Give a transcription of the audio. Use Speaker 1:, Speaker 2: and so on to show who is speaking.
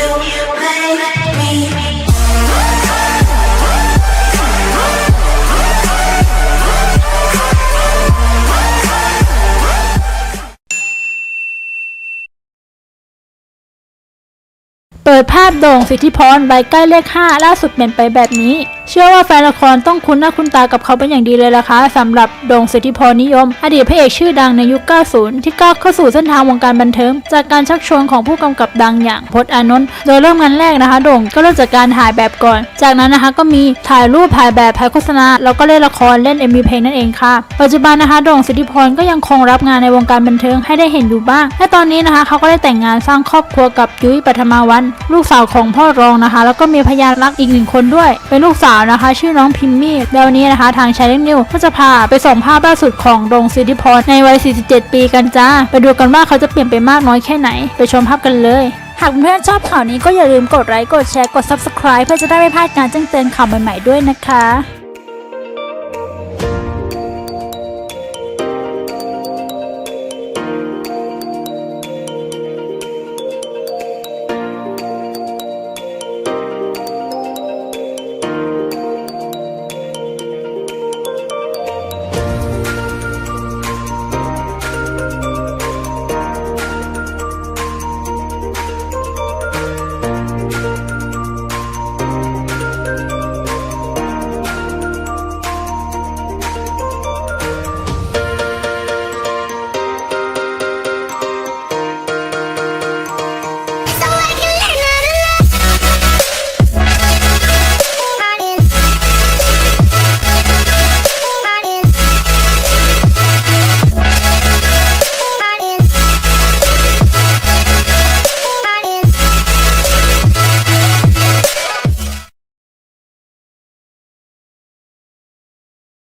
Speaker 1: you make me
Speaker 2: ปิดภาพโด่งสิทธิพรใบใกล้เลข 5 ล่าสุดเปลี่ยนไปแบบนี้ เชื่อว่าแฟนละครต้องคุ้นหน้าคุ้นตากับเขาเป็นอย่างดีเลยล่ะคะสำหรับโด่งสิทธิพรนิยม อดีตพระเอกชื่อดังในยุค 90 ที่ก้าวเข้าสู่เส้นทางวงการบันเทิง จากการชักชวนของผู้กำกับดังอย่างพจน์อานนท์โดยเริ่มงานแรกนะคะ โด่งก็เริ่มจากการถ่ายแบบก่อน จากนั้นนะคะก็มีถ่ายรูปถ่ายแบบถ่ายโฆษณาแล้วก็เล่นละครเล่น MV เพลงนั่นเองค่ะ ปัจจุบันนะคะโด่งสิทธิพรก็ยังคงรับงานในวงการบันเทิงให้ได้เห็นอยู่บ้างและตอนนี้นะคะเขาก็ได้แต่งงานสร้างครอบครัวกับยุ้ยปัทมาวันลูกสาวของพ่อรองนะคะ แล้วก็มีพยานรักอีกหนึ่งคนด้วย เป็นลูกสาวนะคะ ชื่อน้องพิมมี่แล้วนี้นะคะ ทางชายเล็กนิวก็จะพาไปส่งภาพล่าสุดของโด่งสิทธิพรในวัย 47 ปีกันจ้า ไปดูกันว่าเขาจะเปลี่ยนไปมากน้อยแค่ไหน ไปชมภาพกันเลยหากเพื่อนๆชอบข่าวนี้ก็อย่าลืมกดไลค์ กดแชร์ กด subscribe เพื่อจะได้ไม่พลาดการแจ้งเตือนข่าวใหม่ๆด้วยนะคะ